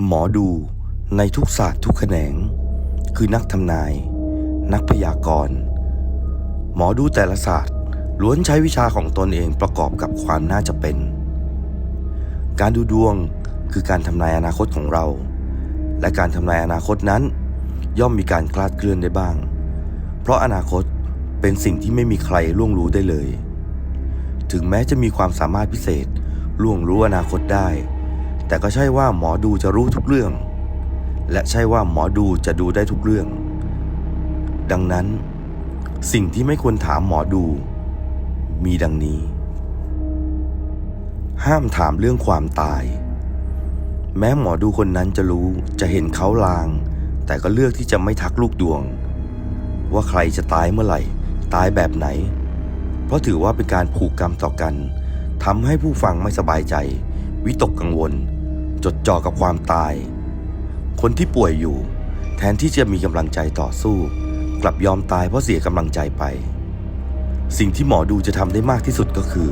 หมอดูในทุกศาสตร์ทุกแขนง คือนักทำนาย นักพยากรณ์ หมอดูแต่ละศาสตร์ล้วนใช้วิชาของตนเองประกอบกับความน่าจะเป็น การดูดวงคือการทำนายอนาคตของเรา และการทำนายอนาคตนั้น ย่อมมีการคลาดเคลื่อนได้บ้าง เพราะอนาคตเป็นสิ่งที่ไม่มีใครล่วงรู้ได้เลย ถึงแม้จะมีความสามารถพิเศษล่วงรู้อนาคตได้ แต่ก็ใช่ว่าหมอดูจะรู้ทุกเรื่อง และใช่ว่าหมอดูจะดูได้ทุกเรื่อง ดังนั้น สิ่งที่ไม่ควรถามหมอดู มีดังนี้ ห้ามถามเรื่องความตาย แม้หมอดูคนนั้นจะรู้จะเห็นเขาลาง แต่ก็เลือกที่จะไม่ทักลูกดวง ว่าใครจะตายเมื่อไหร่ ตายแบบไหน เพราะถือว่าเป็นการผูกกรรมต่อกันทำให้ผู้ฟังไม่สบายใจ วิตกกังวล จดจ่อกับความตาย คนที่ป่วยอยู่ แทนที่จะมีกำลังใจต่อสู้ กลับยอมตายเพราะเสียกำลังใจไป สิ่งที่หมอดูจะทำได้มากที่สุดก็คือ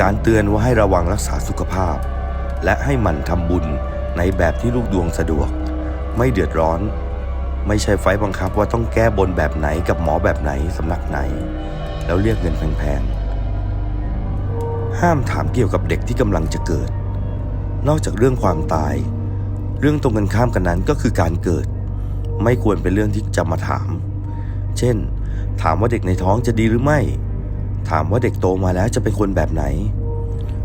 การเตือนว่าให้ระวังรักษาสุขภาพ และให้หมั่นทำบุญในแบบที่ลูกดวงสะดวก ไม่เดือดร้อน ไม่ใช่ไฟบังคับว่าต้องแก้บนแบบไหนกับหมอแบบไหนสำนักไหน แล้วเรียกเงินแพงๆห้ามถามเกี่ยวกับเด็กที่กำลังจะเกิด นอกจากเรื่องความตาย เรื่องตรงกันข้ามกันนั้นก็คือการเกิด ไม่ควรเป็นเรื่องที่จะมาถาม เช่น ถามว่าเด็กในท้องจะดีหรือไม่ ถามว่าเด็กโตมาแล้วจะเป็นคนแบบไหน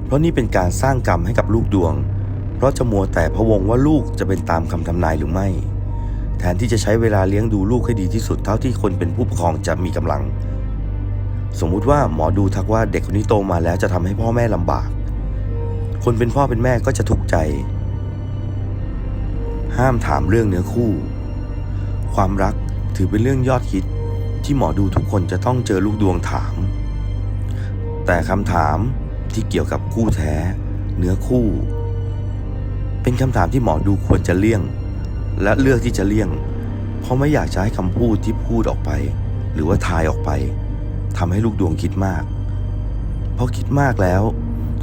เพราะนี่เป็นการสร้างกรรมให้กับลูกดวง เพราะจะมัวแต่พะวงว่าลูกจะเป็นตามคำทำนายหรือไม่ แทนที่จะใช้เวลาเลี้ยงดูลูกให้ดีที่สุดเท่าที่คนเป็นผู้ปกครองจะมีกำลัง สมมุติว่าหมอดูทักว่าเด็กคนนี้โตมาแล้วจะทำให้พ่อแม่ลำบาก คนเป็นพ่อเป็นแม่ก็จะทุกข์ใจ ห้ามถามเรื่องเนื้อคู่ ความรักถือเป็นเรื่องยอดฮิตที่หมอดูทุกคนจะต้องเจอลูกดวงถาม แต่คำถามที่เกี่ยวกับคู่แท้ เนื้อคู่ เป็นคำถามที่หมอดูควรจะเลี่ยง และเลือกที่จะเลี่ยง เพราะไม่อยากจะให้คำพูดที่พูดออกไป หรือว่าทายออกไปทำให้ลูกดวงคิดมาก เพราะคิดมากแล้ว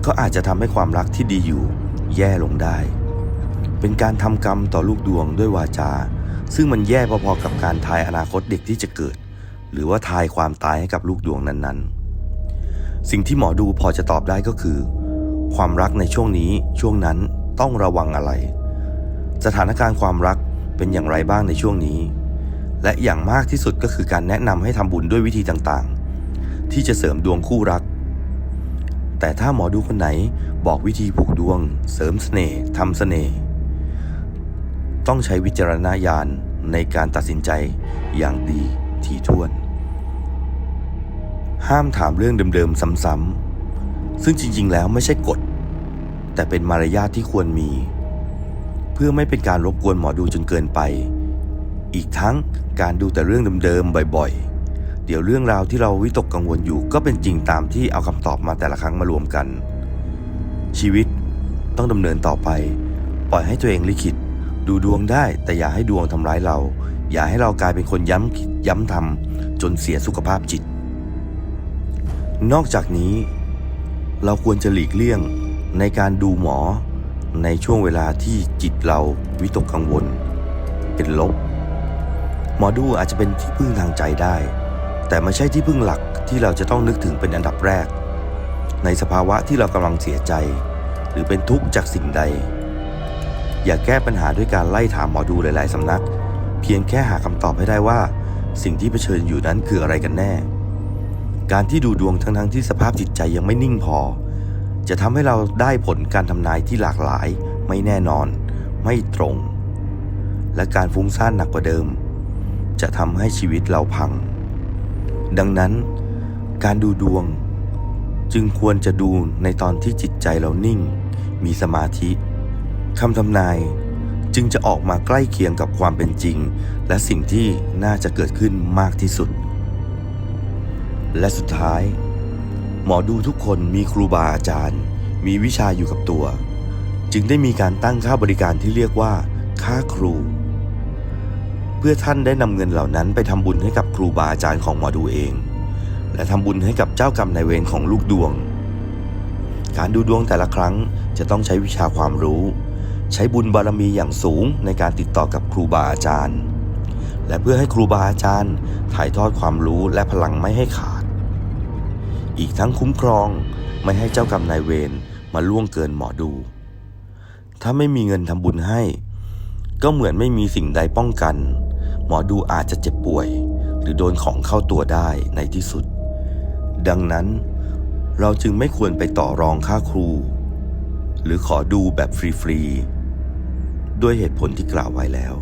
ก็อาจจะทำให้ความรักที่ดีอยู่ แย่ลงได้ เป็นการทำกรรมต่อลูกดวงด้วยวาจา ซึ่งมันแย่พอๆกับการทายอนาคตเด็กที่จะเกิด หรือว่าทายความตายให้กับลูกดวงนั้นๆ สิ่งที่หมอดูพอจะตอบได้ก็คือ ความรักในช่วงนี้ช่วงนั้นต้องระวังอะไร สถานการณ์ความรักเป็นอย่างไรบ้างในช่วงนี้ และอย่างมากที่สุดก็คือการแนะนำให้ทำบุญด้วยวิธีต่างๆ ที่จะเสริมดวงคู่รัก แต่ถ้าหมอดูคนไหนบอกวิธีผูกดวง เสริมเสน่ห์ทำเสน่ห์ต้องใช้วิจารณญาณในการตัดสินใจอย่างดีถี่ถ้วน ห้ามถามเรื่องเดิมๆซ้ำๆซึ่งจริงๆแล้วไม่ใช่กฎ แต่เป็นมารยาทที่ควรมี เพื่อไม่เป็นการรบกวนหมอดูจนเกินไป อีกทั้งการดูแต่เรื่องเดิมๆบ่อยๆ เดี๋ยวเรื่องราวที่เราวิตกกังวลอยู่ก็เป็นจริงตามที่เอาคำตอบมาแต่ละครั้งมารวมกัน ชีวิตต้องดำเนินต่อไป ปล่อยให้ตัวเองลิขิต ดูดวงได้แต่อย่าให้ดวงทำร้ายเรา อย่าให้เรากลายเป็นคนย้ำคิดย้ำทำจนเสียสุขภาพจิต นอกจากนี้ เราควรจะหลีกเลี่ยงในการดูหมอ ในช่วงเวลาที่จิตเราวิตกกังวล เป็นลบ หมอดูอาจจะเป็นที่พึ่งทางใจได้ แต่ไม่ใช่ที่พึ่งหลักที่เราจะต้องนึกถึงเป็นอันดับแรก ในสภาวะที่เรากำลังเสียใจ หรือเป็นทุกข์จากสิ่งใด อย่าแก้ปัญหาด้วยการไล่ถามหมอดูหลาย ๆสำนัก เพียงแค่หาคำตอบให้ได้ว่า สิ่งที่เผชิญอยู่นั้นคืออะไรกันแน่ การที่ดูดวงทั้งๆที่สภาพจิตใจยังไม่นิ่งพอ จะทำให้เราได้ผลการทำนายที่หลากหลาย ไม่แน่นอน ไม่ตรง และการฟุ้งซ่านหนักกว่าเดิม จะทำให้ชีวิตเราพัง ดังนั้น การดูดวง จึงควรจะดูในตอนที่จิตใจเรานิ่ง มีสมาธิคำทำนายจึงจะออกมาใกล้เคียงกับความเป็นจริง และสิ่งที่น่าจะเกิดขึ้นมากที่สุด และสุดท้าย หมอดูทุกคนมีครูบาอาจารย์ มีวิชาอยู่กับตัว จึงได้มีการตั้งค่าบริการที่เรียกว่า ค่าครู เพื่อท่านได้นำเงินเหล่านั้นไปทำบุญให้กับครูบาอาจารย์ของหมอดูเอง และทำบุญให้กับเจ้ากรรมนายเวรของลูกดวง การดูดวงแต่ละครั้งจะต้องใช้วิชาความรู้ ใช้บุญบารมีอย่างสูงในการติดต่อกับครูบาอาจารย์ และเพื่อให้ครูบาอาจารย์ถ่ายทอดความรู้และพลังไม่ให้ขาด อีกทั้งคุ้มครองไม่ให้เจ้ากรรมนายเวรมาล่วงเกินหมอดู ถ้าไม่มีเงินทำบุญให้ ก็เหมือนไม่มีสิ่งใดป้องกัน มอดูอาจจะเจ็บป่วย หรือโดนของเข้าตัวได้ในที่สุด ดังนั้น เราจึงไม่ควรไปต่อรองค่าครู หรือขอดูแบบฟรีๆด้วยเหตุผลที่กล่าวไว้แล้ว